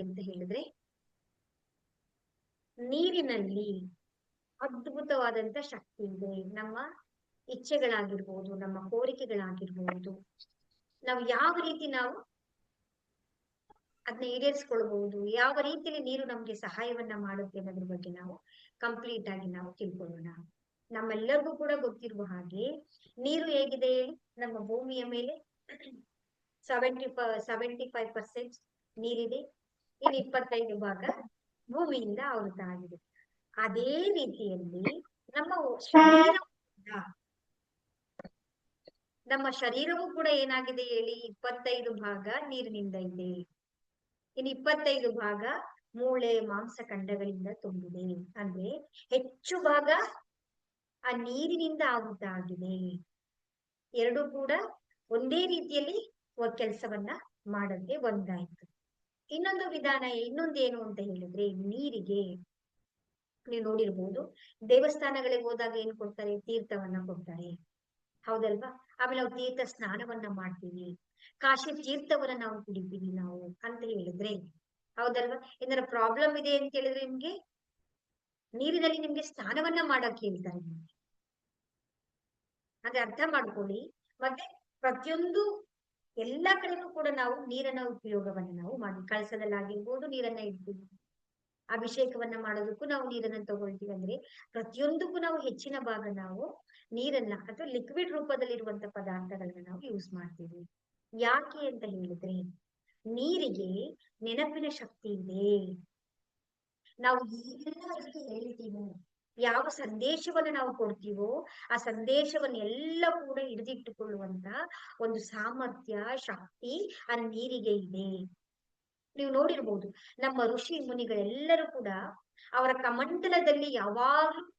ಅಂತ ಹೇಳಿದ್ರೆ, ನೀರಿನಲ್ಲಿ ಅದ್ಭುತವಾದಂತ ಶಕ್ತಿ ಇದೆ. ನಮ್ಮ ಇಚ್ಛೆಗಳಾಗಿರ್ಬೋದು, ನಮ್ಮ ಕೋರಿಕೆಗಳಾಗಿರ್ಬೋದು, ನಾವು ಯಾವ ರೀತಿ ನಾವು ಅದನ್ನ ಈಡೇರಿಸ್ಕೊಳ್ಬಹುದು, ಯಾವ ರೀತಿಯಲ್ಲಿ ನೀರು ನಮ್ಗೆ ಸಹಾಯವನ್ನ ಮಾಡುತ್ತೆ ಅನ್ನೋದ್ರ ಬಗ್ಗೆ ನಾವು ಕಂಪ್ಲೀಟ್ ಆಗಿ ನಾವು ತಿಳ್ಕೊಳ್ಳೋಣ. ನಮ್ಮೆಲ್ಲರಿಗೂ ಕೂಡ ಗೊತ್ತಿರುವ ಹಾಗೆ, ನೀರು ಹೇಗಿದೆ ಹೇಳಿ, ನಮ್ಮ ಭೂಮಿಯ ಮೇಲೆ ಸೆವೆಂಟಿ ಸೆವೆಂಟಿ ಫೈವ್ ಪರ್ಸೆಂಟ್ ನೀರಿದೆ. ಇನ್ನು ಇಪ್ಪತ್ತೈದು ಭಾಗ ಭೂಮಿಯಿಂದ ಆವೃತ ಆಗಿದೆ ಅದೇ ರೀತಿಯಲ್ಲಿ ನಮ್ಮ ಶರೀರ ನಮ್ಮ ಶರೀರವೂ ಕೂಡ ಏನಾಗಿದೆ ಹೇಳಿ, ಇಪ್ಪತ್ತೈದು ಭಾಗ ನೀರಿನಿಂದ ಇದೆ. ಇನ್ ಇಪ್ಪತ್ತೈದು ಭಾಗ ಮೂಳೆ ಮಾಂಸಖಂಡಗಳಿಂದ ತುಂಬಿದೆ. ಅಂದ್ರೆ ಹೆಚ್ಚು ಭಾಗ ಆ ನೀರಿನಿಂದ ಆವೃತ ಆಗಿದೆ. ಎರಡು ಕೂಡ ಒಂದೇ ರೀತಿಯಲ್ಲಿ ಕೆಲಸವನ್ನ ಮಾಡಕ್ಕೆ ಒಂದಾಯ್ತು. ಇನ್ನೊಂದು ವಿಧಾನ ಇನ್ನೊಂದು ಏನು ಅಂತ ಹೇಳಿದ್ರೆ ನೀರಿಗೆ ನೀವು ನೋಡಿರ್ಬೋದು. ದೇವಸ್ಥಾನಗಳಿಗೆ ಹೋದಾಗ ಏನ್ ಕೊಡ್ತಾರೆ? ತೀರ್ಥವನ್ನ ಕೊಡ್ತಾರೆ. ಹೌದಲ್ವಾ? ಆಮೇಲೆ ನಾವು ತೀರ್ಥ ಸ್ನಾನವನ್ನ ಮಾಡ್ತೀವಿ. ಕಾಶಿ ತೀರ್ಥವನ್ನ ನಾವು ಕುಡಿತೀವಿ ನಾವು ಅಂತ ಹೇಳಿದ್ರೆ, ಹೌದಲ್ವಾ? ಏನಾರ ಪ್ರಾಬ್ಲಮ್ ಇದೆ ಅಂತ ಹೇಳಿದ್ರೆ ನಿಮ್ಗೆ? ನೀರಿನಲ್ಲಿ ನಿಮ್ಗೆ ಸ್ನಾನವನ್ನ ಮಾಡಕ್ ಹೇಳ್ತಾರೆ ನಿಮ್ಗೆ ಅರ್ಥ ಮಾಡ್ಕೊಳ್ಳಿ. ಮತ್ತೆ ಪ್ರತಿಯೊಂದು ಎಲ್ಲಾ ಕಡೆನೂ ಕೂಡ ನಾವು ನೀರನ್ನ ಉಪಯೋಗವನ್ನ ನಾವು ಮಾಡಿ, ಕಳಸದಲ್ಲಾಗಿರ್ಬೋದು ನೀರನ್ನ ಇಡ್ತೀವಿ ಅಭಿಷೇಕವನ್ನ ಮಾಡೋದಕ್ಕೂ ನಾವು ನೀರನ್ನ ತಗೊಳ್ತೀವಿ. ಅಂದ್ರೆ ಪ್ರತಿಯೊಂದಕ್ಕೂ ನಾವು ಹೆಚ್ಚಿನ ಭಾಗ ನಾವು ನೀರನ್ನ ಅಥವಾ ಲಿಕ್ವಿಡ್ ರೂಪದಲ್ಲಿ ಇರುವಂತ ಪದಾರ್ಥಗಳನ್ನ ನಾವು ಯೂಸ್ ಮಾಡ್ತೀವಿ. ಯಾಕೆ ಅಂತ ಹೇಳಿದ್ರೆ ನೀರಿಗೆ ನೆನಪಿನ ಶಕ್ತಿ ಇದೆ. ನಾವು ಎಲ್ಲ ಹೇಳ್ತೀವೋ ಯಾವ ಸಂದೇಶವನ್ನ ನಾವು ಕೊಡ್ತೀವೋ ಆ ಸಂದೇಶವನ್ನ ಎಲ್ಲ ಕೂಡ ಹಿಡಿದಿಟ್ಟುಕೊಳ್ಳುವಂತ ಒಂದು ಸಾಮರ್ಥ್ಯ, ಶಕ್ತಿ ಆ ನೀರಿಗೆ ಇದೆ. ನೀವು ನೋಡಿರ್ಬೋದು, ನಮ್ಮ ಋಷಿ ಮುನಿಗಳೆಲ್ಲರೂ ಕೂಡ ಅವರ ಕಮಂಡಲದಲ್ಲಿ ಯಾವಾಗ್ಲೂ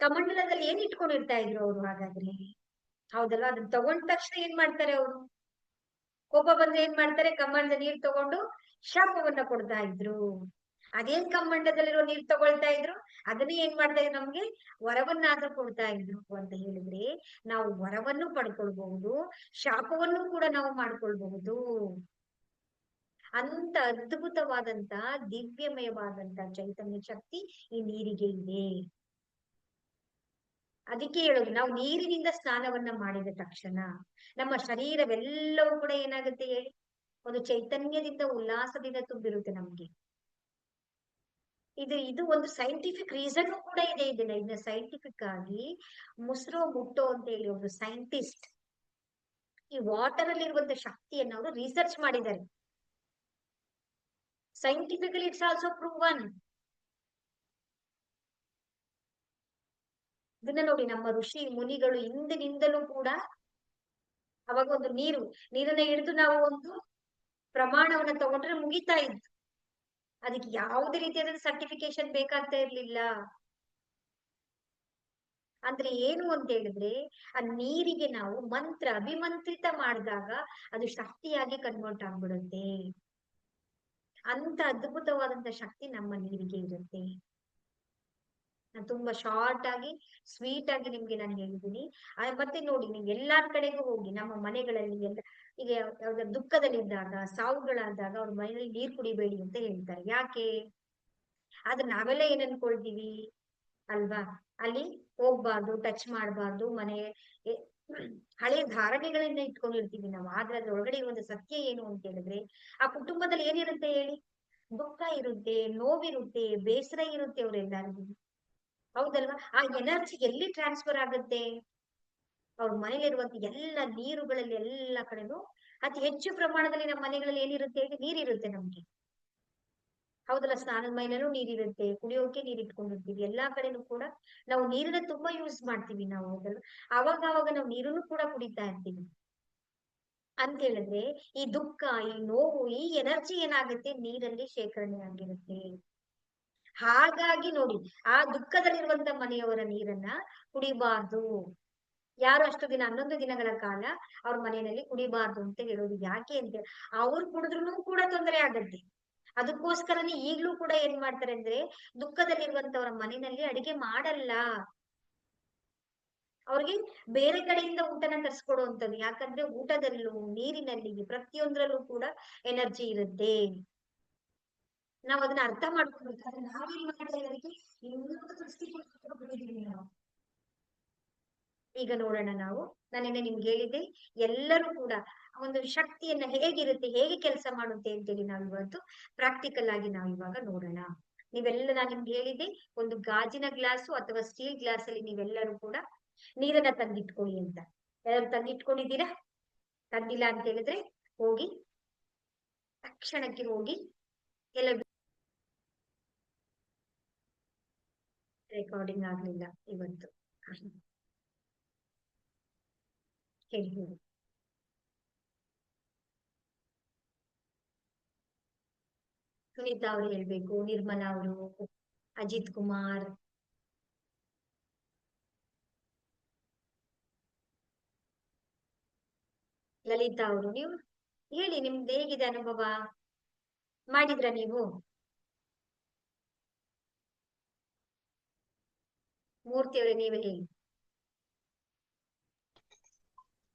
ಕಮಂಡಲದಲ್ಲಿ ಏನ್ ಇಟ್ಕೊಂಡಿರ್ತಾ ಇದ್ರು ಅವರು ಹಾಗಾದ್ರೆ? ಹೌದಲ್ವಾ? ಅದನ್ನ ತಗೊಂಡ ತಕ್ಷಣ ಏನ್ ಮಾಡ್ತಾರೆ ಅವರು? ಕೋಪ ಬಂದ್ರೆ ಏನ್ ಮಾಡ್ತಾರೆ? ಕಮಂಡದ ನೀರ್ ತಗೊಂಡು ಶಾಪವನ್ನ ಕೊಡ್ತಾ ಇದ್ರು. ಅದೇನ್ ಕಮ್ಮಂಡದಲ್ಲಿರೋ ನೀರ್ ತಗೊಳ್ತಾ ಇದ್ರು, ಅದನ್ನೇ ಏನ್ ಮಾಡ್ತಾ ಇದ್ರು ನಮ್ಗೆ? ವರವನ್ನಾದ್ರೂ ಕೊಡ್ತಾ ಇದ್ರು ಅಂತ ಹೇಳಿದ್ರೆ, ನಾವು ವರವನ್ನು ಪಡ್ಕೊಳ್ಬಹುದು, ಶಾಪವನ್ನು ಕೂಡ ನಾವು ಮಾಡ್ಕೊಳ್ಬಹುದು. ಅಂತ ಅದ್ಭುತವಾದಂತ ದಿವ್ಯಮಯವಾದಂತ ಚೈತನ್ಯ ಶಕ್ತಿ ಈ ನೀರಿಗೆ ಇದೆ. ಅದಕ್ಕೆ ಹೇಳೋದು, ನಾವು ನೀರಿನಿಂದ ಸ್ನಾನವನ್ನ ಮಾಡಿದ ತಕ್ಷಣ, ನಮ್ಮ ಶರೀರವೆಲ್ಲವೂ ಕೂಡ ಏನಾಗುತ್ತೆ ಹೇಳಿ? ಒಂದು ಚೈತನ್ಯದಿಂದ, ಉಲ್ಲಾಸದಿಂದ ತುಂಬಿರುತ್ತೆ ನಮ್ಗೆ. ಇದು ಇದು ಒಂದು ಸೈಂಟಿಫಿಕ್ ರೀಸನ್ ಕೂಡ ಇದೆ ಇದನ್ನ ಇದನ್ನ ಸೈಂಟಿಫಿಕ್ ಆಗಿ ಮುಸ್ರೋ, ಮುಟ್ಟೋ ಅಂತ ಹೇಳಿ ಒಂದು ಸೈಂಟಿಸ್ಟ್ ಈ ವಾಟರ್ ಅಲ್ಲಿ ಇರುವಂತ ಶಕ್ತಿಯನ್ನು ಅವರು ರಿಸರ್ಚ್ ಮಾಡಿದ್ದಾರೆ. ಸೈಂಟಿಫಿಕಲಿ ಇಟ್ಸ್ ಆಲ್ಸೋ ಪ್ರೂವನ್ ಇದನ್ನ ನೋಡಿ ನಮ್ಮ ಋಷಿ, ಮುನಿಗಳು ಹಿಂದಿನಿಂದಲೂ ಕೂಡ ಅವಾಗ ಒಂದು ನೀರು, ನೀರನ್ನ ಹಿಡಿದು ನಾವು ಒಂದು ಪ್ರಮಾಣವನ್ನ ತಗೊಂಡ್ರೆ ಮುಗಿತಾ ಇತ್ತು. ಅದಕ್ಕೆ ಯಾವುದೇ ರೀತಿಯಾದ ಸರ್ಟಿಫಿಕೇಶನ್ ಬೇಕಾಗ್ತಾ ಇರ್ಲಿಲ್ಲ. ಅಂದ್ರೆ ಏನು ಅಂತ ಹೇಳಿದ್ರೆ, ಆ ನೀರಿಗೆ ನಾವು ಮಂತ್ರ ಅಭಿಮಂತ್ರಿತ ಮಾಡಿದಾಗ ಅದು ಶಕ್ತಿಯಾಗಿ ಕನ್ವರ್ಟ್ ಆಗ್ಬಿಡುತ್ತೆ. ಅಂತ ಅದ್ಭುತವಾದಂತ ಶಕ್ತಿ ನಮ್ಮ ನೀರಿಗೆ ಇರುತ್ತೆ. ನಾನು ತುಂಬಾ ಶಾರ್ಟ್ ಆಗಿ ಸ್ವೀಟ್ ಆಗಿ ನಿಮ್ಗೆ ನಾನು ಹೇಳಿದ್ದೀನಿ. ಮತ್ತೆ ನೋಡಿ, ನೀವು ಎಲ್ಲಾರ್ ಕಡೆಗೂ ಹೋಗಿ, ನಮ್ಮ ಮನೆಗಳಲ್ಲಿ ಎಲ್ಲ ಈಗ ಯಾವ್ದಾದ್ರು ದುಃಖದಲ್ಲಿದ್ದಾಗ, ಸಾವುಗಳಾದಾಗ ಅವ್ರ ಮನೆಯಲ್ಲಿ ನೀರ್ ಕುಡಿಬೇಡಿ ಅಂತ ಹೇಳ್ತಾರೆ. ಯಾಕೆ? ಆದ್ರೆ ನಾವೆಲ್ಲ ಏನ್ ಅನ್ಕೊಳ್ತೀವಿ? ಅಲ್ವಾ? ಅಲ್ಲಿ ಹೋಗ್ಬಾರ್ದು ಟಚ್ ಮಾಡಬಾರ್ದು, ಮನೆ ಹಳೆ ಧಾರಣೆಗಳನ್ನ ಇಟ್ಕೊಂಡಿರ್ತೀವಿ ನಾವು. ಆದ್ರೆ ಅದ್ರ ಒಳಗಡೆ ಒಂದು ಸತ್ಯ ಏನು ಅಂತ ಹೇಳಿದ್ರೆ, ಆ ಕುಟುಂಬದಲ್ಲಿ ಏನಿರುತ್ತೆ ಹೇಳಿ? ದುಃಖ ಇರುತ್ತೆ, ನೋವಿರುತ್ತೆ, ಬೇಸರ ಇರುತ್ತೆ ಅವ್ರೆಲ್ಲಾರ್ಗು. ಹೌದಲ್ವಾ? ಆ ಎನರ್ಜಿ ಎಲ್ಲಿ ಟ್ರಾನ್ಸ್ಫರ್ ಆಗುತ್ತೆ? ಅವ್ರ ಮನೇಲಿರುವಂತ ಎಲ್ಲ ನೀರುಗಳಲ್ಲಿ ಎಲ್ಲ ಕಡೆನೂ ಅತಿ ಹೆಚ್ಚು ಪ್ರಮಾಣದಲ್ಲಿ ನಮ್ಮ ಮನೆಗಳಲ್ಲಿ ಏನಿರುತ್ತೆ ಹೇಳಿ ನೀರಿರುತ್ತೆ ನಮ್ಗೆ. ಹೌದಲ್ಲ, ಸ್ನಾನದ ಮೈಲೂ ನೀರಿರುತ್ತೆ, ಕುಡಿಯೋಕೆ ನೀರ್ ಇಟ್ಕೊಂಡಿರ್ತೀವಿ, ಎಲ್ಲಾ ಕಡೆನೂ ಕೂಡ ನಾವು ನೀರನ್ನ ತುಂಬಾ ಯೂಸ್ ಮಾಡ್ತೀವಿ ನಾವು ಹೌದಲ್ಲ ಅವಾಗ ಅವಾಗ ನಾವು ನೀರನ್ನು ಕೂಡ ಕುಡಿತಾ ಇರ್ತೀವಿ. ಅಂತ ಹೇಳಿದ್ರೆ ಈ ದುಃಖ, ಈ ನೋವು, ಈ ಎನರ್ಜಿ ಏನಾಗುತ್ತೆ? ನೀರಲ್ಲಿ ಶೇಖರಣೆ ಆಗಿರುತ್ತೆ. ಹಾಗಾಗಿ ನೋಡಿ, ಆ ದುಃಖದಲ್ಲಿರುವಂತ ಮನೆಯವರ ನೀರನ್ನ ಕುಡಿಬಾರ್ದು. ಯಾರು ಅಷ್ಟು ದಿನ, ಹನ್ನೊಂದು ದಿನಗಳ ಕಾಲ ಅವ್ರ ಮನೆಯಲ್ಲಿ ಕುಡಿಬಾರ್ದು ಅಂತ ಹೇಳೋದು ಯಾಕೆ ಅಂತ ಅವ್ರು ಕುಡಿದ್ರು ಕೂಡ ತೊಂದರೆ ಆಗತ್ತೆ. ಅದಕ್ಕೋಸ್ಕರನೇ ಈಗ್ಲೂ ಕೂಡ ಏನ್ ಮಾಡ್ತಾರೆ ಅಂದ್ರೆ, ದುಃಖದಲ್ಲಿರುವಂತವ್ರ ಮನೆಯಲ್ಲಿ ಅಡಿಗೆ ಮಾಡಲ್ಲ. ಅವ್ರಿಗೆ ಬೇರೆ ಕಡೆಯಿಂದ ಊಟನ ತರಿಸ್ಕೊಡುವಂಥದ್ದು, ಯಾಕಂದ್ರೆ ಊಟದಲ್ಲೂ, ನೀರಿನಲ್ಲಿ ಪ್ರತಿಯೊಂದ್ರಲ್ಲೂ ಕೂಡ ಎನರ್ಜಿ ಇರುತ್ತೆ. ನಾವ್ ಅದನ್ನ ಅರ್ಥ ಮಾಡ್ಕೊಬೇಕಾದ್ರೆ ನಾವೇನ್ ಮಾಡ್ತಾ ಇರೋದಕ್ಕೆ ಇನ್ನೊಂದು ದೃಷ್ಟಿಕೋನ ನಾವು. ಈಗ ನೋಡೋಣ ನಾವು. ನಾನೇನೆ ನಿಮ್ಗೆ ಹೇಳಿದ್ದೆ, ಎಲ್ಲರೂ ಕೂಡ ಒಂದು ಶಕ್ತಿಯನ್ನ ಹೇಗಿರುತ್ತೆ, ಹೇಗೆ ಕೆಲಸ ಮಾಡುತ್ತೆ ಅಂತೇಳಿ ನಾವು ಇವತ್ತು ಪ್ರಾಕ್ಟಿಕಲ್ ಆಗಿ ನಾವು ಇವಾಗ ನೋಡೋಣ. ನೀವೆಲ್ಲ ನಾನು ನಿಮ್ಗೆ ಹೇಳಿದ್ದೆ, ಒಂದು ಗಾಜಿನ ಗ್ಲಾಸು ಅಥವಾ ಸ್ಟೀಲ್ ಗ್ಲಾಸ್ ಅಲ್ಲಿ ನೀವೆಲ್ಲರೂ ಕೂಡ ನೀರನ್ನ ತಂದಿಟ್ಕೊಳ್ಳಿ ಅಂತ. ಎಲ್ಲರೂ ತಂದಿಟ್ಕೊಂಡಿದ್ದೀರಾ? ತಂದಿಲ್ಲ ಅಂತ ಹೇಳಿದ್ರೆ ಹೋಗಿ, ತಕ್ಷಣಕ್ಕೆ ಹೋಗಿ ಎಲ್ಲ ರೆಕಾರ್ಡಿಂಗ್ ಆಗ್ಲಿಲ್ಲ ಇವತ್ತು. ಹೇಳಿ ಹೇಳಿ ಸುನೀತಾ ಅವ್ರು ಹೇಳ್ಬೇಕು, ನಿರ್ಮಲಾ ಅವರು, ಅಜಿತ್ ಕುಮಾರ್. ಲಲಿತಾ ಅವರು, ನೀವು ಹೇಳಿ ನಿಮ್ದು ಹೇಗಿದೆ ಅನುಭವ? ಮಾಡಿದ್ರ ನೀವು? ಮೂರ್ತಿ ಅವರೇ, ನೀವೇ ಹೇಳಿ.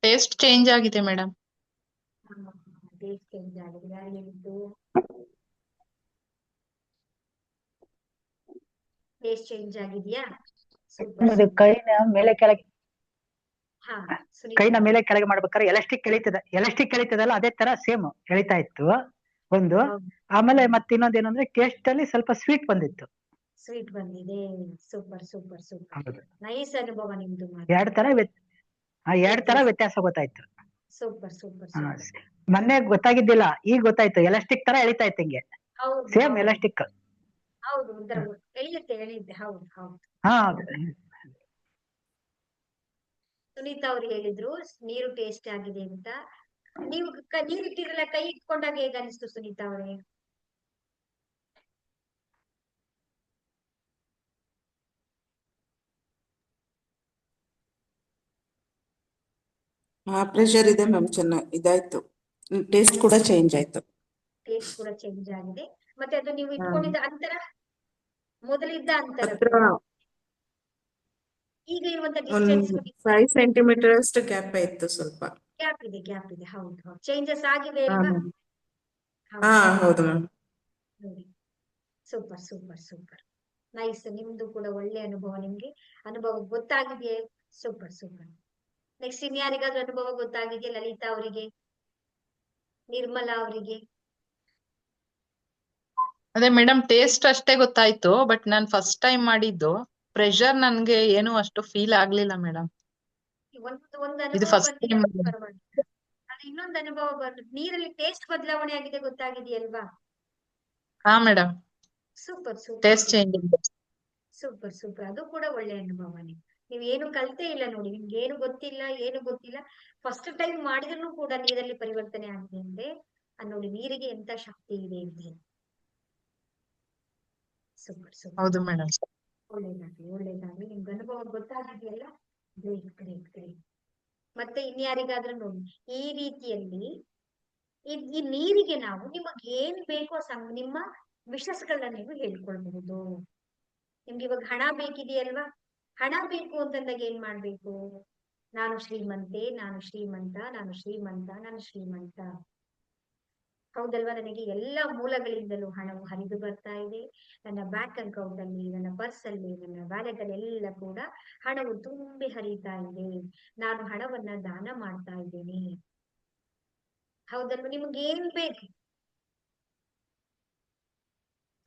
ಟೇಸ್ಟ್ ಚೇಂಜ್ ಆಗಿದೆ ಮೇಡಮ್ ಟೇಸ್ಟ್ ಚೇಂಜ್ ಆಗಿದೆ ಯಾರು ಟೇಸ್ಟ್ ಚೇಂಜ್ ಆಗಿದ್ಯಾ ಅದು ಕೈನ ಮೇಲೆ ಕೆಳಗೆ ಹಾ ಸುನೀತಾ ಕೈನ ಮೇಲೆ ಕೆಳಗೆ ಮಾಡ್ಬೇಕಾದ್ರೆ ಎಲಾಸ್ಟಿಕ್ ಎಳಿತದ ಎಲಾಸ್ಟಿಕ್ ಎಳಿತದಲ್ಲ ಅದೇ ತರ ಸೇಮ್ ಎಳಿತಾ ಇತ್ತು ಒಂದು. ಆಮೇಲೆ ಮತ್ತೆ ಇನ್ನೊಂದ್ ಏನಂದ್ರೆ ಟೇಸ್ಟ್ ಅಲ್ಲಿ ಸ್ವಲ್ಪ ಸ್ವೀಟ್ ಬಂದಿತ್ತು. ಸ್ವೀಟ್ ಬಂದಿದೆ. ಸೂಪರ್ ಸೂಪರ್ ಸೂಪರ್ ಹೌದು. ನೈಸ್ ಅನುಭವ ನಿಮ್ದು ಎರಡ್ ತರ ಆ, ಎರಡ್ ತರ ವ್ಯತ್ಯಾಸ ಗೊತ್ತಾಯ್ತು. ಸೂಪರ್ ಸೂಪರ್ ಮೊನ್ನೆ ಗೊತ್ತಾಗಿದ್ದಿಲ್ಲ ಈಗ ಗೊತ್ತಾಯ್ತು ಎಲಾಸ್ಟಿಕ್ ತರ ಎಳಿತಾ ಇತ್ತು ಹಿಂಗೆ. ಸೇಮ್ ಎಲಾಸ್ಟಿಕ್ ಹೌದು. ಎಳಿಯುತ್ತೆ ಹೌದು ಹೌದು ಹಾ. ಸುನೀತಾ ಅವ್ರು ಹೇಳಿದ್ರು ನೀರು ಟೇಸ್ಟ್ ಆಗಿದೆ ಅಂತ. ನೀವು ಕ- ನೀರ್ ಇಟ್ಟಿರಲ್ಲ ಕೈ ಇಟ್ಕೊಂಡಾಗ ಹೇಗ ಅನಿಸ್ತು ಸುನೀತಾ ಅವರೇ ಹಾ ಪ್ರೆಷರ್ ಇದೆ ಮ್ಯಾಮ್ ಚೆನ್ನಾಗಿ ಇದಾಯ್ತು. ಟೇಸ್ಟ್ ಕೂಡ ಚೇಂಜ್ ಆಯ್ತು. ಟೇಸ್ಟ್ ಕೂಡ ಚೇಂಜ್ ಆಗಿದೆ. ಮತ್ತೆ ಅದು ನೀವು ಇಟ್ಕೊಂಡಿದ್ದ ಅಂತರ? ಮೊದಲಿದ್ದ ಅಂತರ? ಈಗ ಇರುವಂತ ಡಿಸ್ಟೆನ್ಸ್ ಫೈವ್ ಸೆಂಟಿಮೀಟರ್ ಅಷ್ಟು ಗ್ಯಾಪ್ ಇತ್ತು ಸ್ವಲ್ಪ. ಗ್ಯಾಪ್ ಇದೆ ಗ್ಯಾಪ್ ಇದೆ. ಹೌದು ಹೌದು. ಚೇಂಜಸ್ ಆಗಿದೆ ಹಾ ಅಲ್ವಾ ಹಾ ಹೌದು ಮ್ಯಾಮ್ ನೋಡಿ ಸೂಪರ್ ಸೂಪರ್ ಸೂಪರ್. ನೈಸ್ ನಿಮ್ದು ಕೂಡ ಒಳ್ಳೆ ಅನುಭವ ನಿಮ್ಗೆ. ಅನುಭವ ಗೊತ್ತಾಗಿದೆಯೇ? Super super. ನೆಕ್ಸ್ಟ್ ಇನ್ಯಾರಿಗಾದ್ರೂ ಅನುಭವ ಗೊತ್ತಾಗಿದೆಯಾ ಲಲಿತಾ ಅವರಿಗೆ? ನಿರ್ಮಲಾ ಅವರಿಗೆ? ಅದೇ ಮೇಡಮ್ ಟೇಸ್ಟ್ ಅಷ್ಟೇ ಗೊತ್ತಾಯ್ತು ಬಟ್ ನಾನ್ ಫಸ್ಟ್ ಟೈಮ್ ಮಾಡಿದ್ದು. ಪ್ರೆಷರ್ ನನ್ಗೆ ಏನು ಅಷ್ಟು ಫೀಲ್ ಆಗ್ಲಿಲ್ಲ ಮೇಡಮ್ ಇದು ಫಸ್ಟ್ ಟೈಮ್ ಇನ್ನೊಂದು ಅನುಭವ ಬಂದು ನೀರಲ್ಲಿ ಟೇಸ್ಟ್ ಬದಲಾವಣೆ ಆಗಿದೆ ಗೊತ್ತಾಗಿದೆಯಲ್ವಾ? ಹಾ madam super super taste change super super ಅದು ಕೂಡ ಒಳ್ಳೆ ಅನುಭವನೇ. ನೀವ್ ಏನು ಕಲ್ತೇ ಇಲ್ಲ ನೋಡಿ ನಿಮ್ಗೆ ಏನು ಗೊತ್ತಿಲ್ಲ ಏನು ಗೊತ್ತಿಲ್ಲ. ಫಸ್ಟ್ ಟೈಮ್ ಮಾಡಿದ್ರು ಕೂಡ ನೀರಲ್ಲಿ ಪರಿವರ್ತನೆ ಆಗಿದೆ ಅಂದ್ರೆ ಅದ್ ನೋಡಿ ನೀರಿಗೆ ಎಂತ ಶಕ್ತಿ ಇದೆ ಅಂತ ಹೇಳಿ. Super super. ಹೌದು ಮೇಡಮ್ ಒಳ್ಳೇದಾಗ್ಲಿ ಒಳ್ಳೇದಾಗ್ಲಿ. ನಿಮ್ಗೆ ಅನುಭವ ಗೊತ್ತಾಗಿದೆಯಲ್ಲ? ಗ್ರೇಟ್ ಗ್ರೇಟ್ ಗ್ರೇಟ್ ಮತ್ತೆ ಇನ್ಯಾರಿಗಾದ್ರೂ ನೋಡಿ ಈ ರೀತಿಯಲ್ಲಿ ಈ- ಈ ನೀರಿಗೆ ನಾವು ನಿಮಗೆ ಏನ್ ಬೇಕೋ ಸಂ- ನಿಮ್ಮ ವಿಷಸ್ಗಳನ್ನ ನೀವು ಹೇಳ್ಕೊಳ್ಬಹುದು. ನಿಮ್ಗೆ ಇವಾಗ ಹಣ ಬೇಕಿದೆಯಲ್ವಾ? ಹಣ ಬೇಕು ಅಂತಂದಾಗ ಏನ್ ಮಾಡ್ಬೇಕು? ನಾನು ಶ್ರೀಮಂತೆ, ನಾನು ಶ್ರೀಮಂತ ನಾನು ಶ್ರೀಮಂತ ನಾನು ಶ್ರೀಮಂತ. ಹೌದಲ್ವಾ? ನನಗೆ ಎಲ್ಲ ಮೂಲಗಳಿಂದಲೂ ಹಣವು ಹರಿದು ಬರ್ತಾ ಇದೆ. ನನ್ನ ಬ್ಯಾಂಕ್ ಅಕೌಂಟ್ ಅಲ್ಲಿ ನನ್ನ ಪರ್ಸ್ ಅಲ್ಲಿ, ನನ್ನ ವ್ಯಾಲೆಟ್ ಎಲ್ಲ ಕೂಡ ಹಣವು ತುಂಬಿ ಹರಿತಾ ಇದೆ. ನಾನು ಹಣವನ್ನ ದಾನ ಮಾಡ್ತಾ ಇದ್ದೇನೆ. ಹೌದಲ್ವಾ? ನಿಮ್ಗೆ ಏನ್ ಬೇಕು?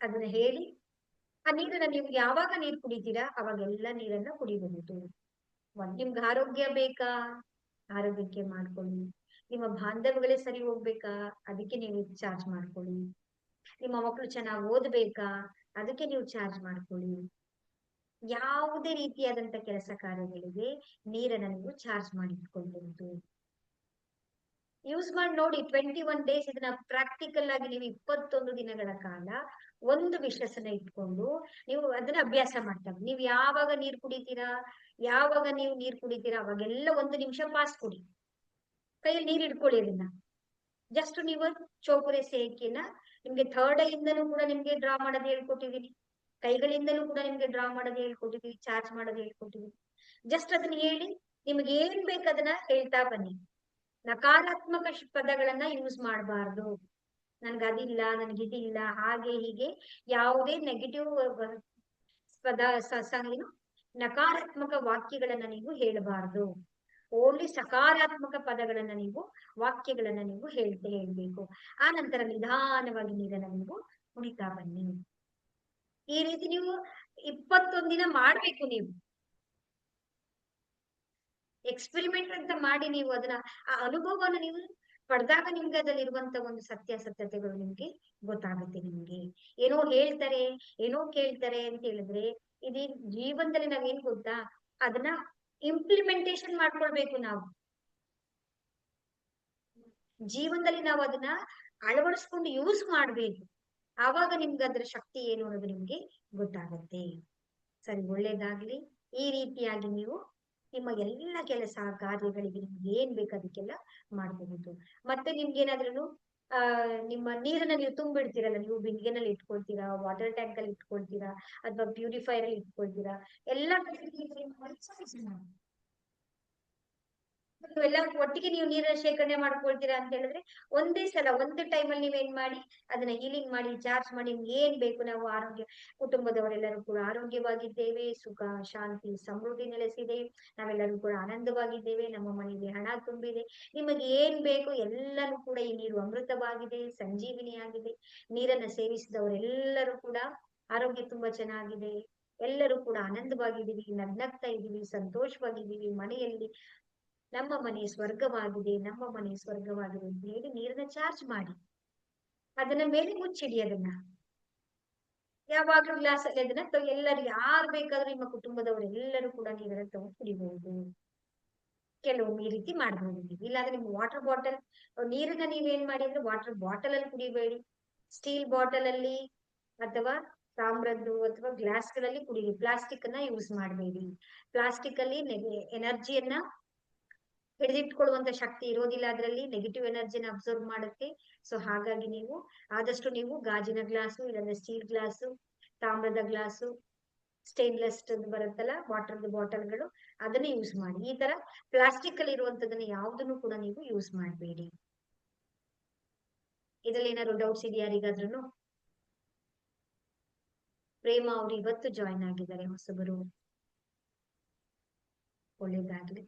ಅದನ್ನ ಹೇಳಿ. ಆ ನೀರನ್ನ ನೀವು ಯಾವಾಗ ನೀರು ಕುಡಿತೀರಾ? ಅವಾಗೆಲ್ಲ ನೀರನ್ನ ಕುಡಿಬಹುದು ಒಂದ್ ನಿಮ್ಗೆ ಆರೋಗ್ಯ ಬೇಕಾ? ಆರೋಗ್ಯಕ್ಕೆ ಮಾಡ್ಕೊಳ್ಳಿ. ನಿಮ್ಮ ಬಾಂಧವ್ಯಗಳೇ ಸರಿ ಹೋಗ್ಬೇಕಾ? ಅದಕ್ಕೆ ನೀವು ಚಾರ್ಜ್ ಮಾಡ್ಕೊಳ್ಳಿ. ನಿಮ್ಮ ಮಕ್ಕಳು ಚೆನ್ನಾಗಿ ಓದ್ಬೇಕಾ? ಅದಕ್ಕೆ ನೀವು ಚಾರ್ಜ್ ಮಾಡ್ಕೊಳ್ಳಿ. ಯಾವುದೇ ರೀತಿಯಾದಂತ ಕೆಲಸ ಕಾರ್ಯಗಳಿಗೆ ನೀರನ್ನ ನೀವು ಚಾರ್ಜ್ ಮಾಡಿ ಇಟ್ಕೊಳ್ಬಹುದು ಯೂಸ್ ಮಾಡಿ ನೋಡಿ ಟ್ವೆಂಟಿ ಒನ್ ಡೇಸ್ ಇದನ್ನ ಪ್ರಾಕ್ಟಿಕಲ್ ಆಗಿ ನೀವು ಇಪ್ಪತ್ತೊಂದು ದಿನಗಳ ಕಾಲ ಒಂದು ವಿಶ್ವಾಸನ ಇಟ್ಕೊಂಡು ನೀವು ಅದನ್ನ ಅಭ್ಯಾಸ ಮಾಡ್ತಾ. ನೀವು ಯಾವಾಗ ನೀರ್ ಕುಡಿತೀರಾ? ಯಾವಾಗ ನೀವು ನೀರ್ ಕುಡಿತೀರಾ? ಅವಾಗೆಲ್ಲ ಒಂದು ನಿಮಿಷ ಪಾಸ್ ಕೊಡಿ. ಕೈಯಲ್ಲಿ ನೀರ್ ಇಟ್ಕೊಳ್ಳಿ ಅದನ್ನ. ಜಸ್ಟ್ ನೀವು ಚೌಕುರೆ ಸೇಕಿನ ನಿಮ್ಗೆ ಥರ್ಡ್ ಐ ಇಂದನೂ ಕೂಡ ನಿಮ್ಗೆ ಡ್ರಾ ಮಾಡೋದು ಹೇಳ್ಕೊಟ್ಟಿದೀನಿ. ಕೈಗಳಿಂದಲೂ ಕೂಡ ನಿಮ್ಗೆ ಡ್ರಾ ಮಾಡೋದು ಹೇಳ್ಕೊಟ್ಟಿದೀವಿ ಚಾರ್ಜ್ ಮಾಡೋದು ಹೇಳ್ಕೊಟ್ಟಿದೀವಿ ಜಸ್ಟ್ ಅದನ್ನ ಹೇಳಿ ನಿಮ್ಗೆ ಏನ್ ಬೇಕು ಅದನ್ನ ಹೇಳ್ತಾ ಬನ್ನಿ. ನಕಾರಾತ್ಮಕ ಪದಗಳನ್ನ ಯೂಸ್ ಮಾಡಬಾರ್ದು. ನನ್ಗೆ ಅದಿಲ್ಲ ನನ್ಗಿದಿಲ್ಲ ಹಾಗೆ ಹೀಗೆ ಯಾವುದೇ ನೆಗೆಟಿವ್ ಪದ ಏನು ನಕಾರಾತ್ಮಕ ವಾಕ್ಯಗಳನ್ನ ನೀವು ಹೇಳಬಾರ್ದು. ಓನ್ಲಿ ಸಕಾರಾತ್ಮಕ ಪದಗಳನ್ನ ನೀವು, ವಾಕ್ಯಗಳನ್ನ ನೀವು ಹೇಳ್ತೇ ಹೇಳ್ಬೇಕು. ಆ ನಂತರ ನಿಧಾನವಾಗಿ ನೀರನ್ನ ನೀವು ಕುಡಿತಾ ಬನ್ನಿ. ಈ ರೀತಿ ನೀವು ಇಪ್ಪತ್ತೊಂದಿನ ದಿನ ಮಾಡ್ಬೇಕು ನೀವು. ಎಕ್ಸ್ಪೆರಿಮೆಂಟ್ ಅಂತ ಮಾಡಿ ನೀವು ಅದನ್ನ, ಆ ಅನುಭವವನ್ನು ನೀವು ಪಡೆದಾಗ ನಿಮ್ಗೆ ಅದರಲ್ಲಿರುವಂತ ಒಂದು ಸತ್ಯಾಸತ್ಯತೆಗಳು ನಿಮ್ಗೆ ಗೊತ್ತಾಗುತ್ತೆ ನಿಮ್ಗೆ. ಏನೋ ಹೇಳ್ತಾರೆ, ಏನೋ ಕೇಳ್ತಾರೆ ಅಂತ ಹೇಳಿದ್ರೆ ಇದೇ ಜೀವನದಲ್ಲಿ ನಾವೇನ್ ಗೊತ್ತಾ, ಅದನ್ನ ಇಂಪ್ಲಿಮೆಂಟೇಶನ್ ಮಾಡ್ಕೊಳ್ಬೇಕು ನಾವು. ಜೀವನದಲ್ಲಿ ನಾವು ಅದನ್ನ ಅಳವಡಿಸ್ಕೊಂಡು ಯೂಸ್ ಮಾಡ್ಬೇಕು. ಆವಾಗ ನಿಮ್ಗೆ ಅದ್ರ ಶಕ್ತಿ ಏನು ಅನ್ನೋದು ನಿಮ್ಗೆ ಗೊತ್ತಾಗುತ್ತೆ. ಸರಿ, ಒಳ್ಳೇದಾಗ್ಲಿ. ಈ ರೀತಿಯಾಗಿ ನೀವು ನಿಮ್ಮ ಎಲ್ಲ ಕೆಲಸ ಕಾರ್ಯಗಳಿಗೆ ನಿಮ್ಗೆ ಏನ್ ಬೇಕು ಅದಕ್ಕೆಲ್ಲ ಮಾಡಬಹುದು ಮತ್ತೆ ನಿಮ್ಗೆ ಏನಾದ್ರೂ ಆ, ನಿಮ್ಮ ನೀರನ್ನ ನೀವು ತುಂಬಿಡ್ತೀರಲ್ಲ, ನೀವು ಬಿಂದಿಗೆನಲ್ಲಿ ಇಟ್ಕೊಳ್ತೀರಾ ವಾಟರ್ ಟ್ಯಾಂಕ್ ಅಲ್ಲಿ ಇಟ್ಕೊಳ್ತೀರಾ, ಅಥವಾ ಪ್ಯೂರಿಫೈರ್ ಅಲ್ಲಿ ಇಟ್ಕೊಳ್ತೀರಾ, ಎಲ್ಲ ಎಲ್ಲ ಒಟ್ಟಿಗೆ ನೀವು ನೀರನ್ನ ಶೇಖರಣೆ ಮಾಡ್ಕೊಳ್ತೀರಾ ಅಂತ ಹೇಳಿದ್ರೆ ಒಂದೇ ಸಲ, ಒಂದೇ ನೀವ್ ನೀವೇನ್ ಮಾಡಿ, ಅದನ್ನ ಹೀಲಿಂಗ್ ಮಾಡಿ ಚಾರ್ಜ್ ಮಾಡಿ, ನಿಮ್ಗೆ ಏನ್ ಬೇಕು ನಾವು ಆರೋಗ್ಯ, ಕುಟುಂಬದವರೆಲ್ಲರೂ ಕೂಡ ಆರೋಗ್ಯವಾಗಿದ್ದೇವೆ, ಸುಖ, ಶಾಂತಿ, ಸಮೃದ್ಧಿ ನೆಲೆಸಿದೆ, ನಾವೆಲ್ಲರೂ ಕೂಡ ಆನಂದವಾಗಿದ್ದೇವೆ, ನಮ್ಮ ಮನೆಯಲ್ಲಿ ಹಣ ತುಂಬಿದೆ, ನಿಮಗೆ ಏನ್ ಬೇಕು ಎಲ್ಲರೂ ಕೂಡ ಈ ನೀರು ಅಮೃತವಾಗಿದೆ, ಸಂಜೀವಿನಿಯಾಗಿದೆ, ನೀರನ್ನ ಸೇವಿಸಿದವರೆಲ್ಲರೂ ಕೂಡ ಆರೋಗ್ಯ ತುಂಬಾ ಚೆನ್ನಾಗಿದೆ, ಎಲ್ಲರೂ ಕೂಡ ಆನಂದವಾಗಿದ್ದೀವಿ, ನಗ್ನಗ್ತಾ ಇದ್ದೀವಿ, ಸಂತೋಷವಾಗಿದ್ದೀವಿ, ಮನೆಯಲ್ಲಿ ನಮ್ಮ ಮನೆ ಸ್ವರ್ಗವಾಗಿದೆ, ನಮ್ಮ ಮನೆ ಸ್ವರ್ಗವಾಗಿದೆ ಅಂತ ಹೇಳಿ ನೀರನ್ನ ಚಾರ್ಜ್ ಮಾಡಿ. ಅದನ್ನ ಮೇಲೆ ಮುಚ್ಚಿಡಿ ಅದನ್ನ. ಯಾವಾಗ್ಲೂ ಗ್ಲಾಸ್ ಅಲ್ಲಿ ಅದನ್ನ ಎಲ್ಲರಿಗೆ ಎಲ್ಲರೂ ಯಾರು ಬೇಕಾದ್ರೂ ನಿಮ್ಮ ಕುಟುಂಬದವರು ಎಲ್ಲರೂ ಕೂಡ ನೀರನ್ನ ತಗೊಂಡು ಕುಡಿಬಹುದು ಕೆಲವೊಮ್ಮೆ ಈ ರೀತಿ ಮಾಡ್ಬೋದು ನೀವು. ಇಲ್ಲಾಂದ್ರೆ ನಿಮ್ಗೆ ವಾಟರ್ ಬಾಟಲ್ ನೀರನ್ನ ನೀವೇನ್ ಮಾಡಿ ಅಂದ್ರೆ ವಾಟರ್ ಬಾಟಲ್ ಅಲ್ಲಿ ಕುಡಿಬೇಡಿ. ಸ್ಟೀಲ್ ಬಾಟಲ್ ಅಲ್ಲಿ ಅಥವಾ ತಾಮ್ರದ್ದು ಅಥವಾ ಗ್ಲಾಸ್ಗಳಲ್ಲಿ ಕುಡಿಯಿರಿ ಪ್ಲಾಸ್ಟಿಕ್ ಅನ್ನ ಯೂಸ್ ಮಾಡಬೇಡಿ. ಪ್ಲಾಸ್ಟಿಕ್ ಅಲ್ಲಿ ಎನರ್ಜಿಯನ್ನ ಹಿಡಿದಿಟ್ಕೊಳ್ಳುವಂತ ಶಕ್ತಿ ಇರೋದಿಲ್ಲ ಅದರಲ್ಲಿ ನೆಗೆಟಿವ್ ಎನರ್ಜಿನ ಅಬ್ಸರ್ವ್ ಮಾಡುತ್ತೆ. ಸೊ ಹಾಗಾಗಿ ನೀವು ಆದಷ್ಟು ನೀವು ಗಾಜಿನ ಗ್ಲಾಸು, ಇಲ್ಲಾಂದ್ರೆ ಸ್ಟೀಲ್ ಗ್ಲಾಸು, ತಾಮ್ರದ ಗ್ಲಾಸು ಸ್ಟೇನ್ಲೆಸ್ ಬರುತ್ತಲ್ಲ ವಾಟರ್ದು ಬಾಟಲ್ಗಳು ಅದನ್ನ ಯೂಸ್ ಮಾಡಿ. ಈ ತರ ಪ್ಲಾಸ್ಟಿಕ್ ಅಲ್ಲಿ ಇರುವಂತದನ್ನ ಯಾವುದನ್ನು ಕೂಡ ನೀವು ಯೂಸ್ ಮಾಡಬೇಡಿ. ಇದ್ರಲ್ಲಿ ಏನಾದ್ರು ಡೌಟ್ಸ್ ಇದೆಯಾ ಯಾರಿಗಾದ್ರೂ ಪ್ರೇಮ ಅವರು ಇವತ್ತು ಜಾಯಿನ್ ಆಗಿದ್ದಾರೆ ಹೊಸಬರು. ಒಳ್ಳೇದಾಗ್ಲಿ.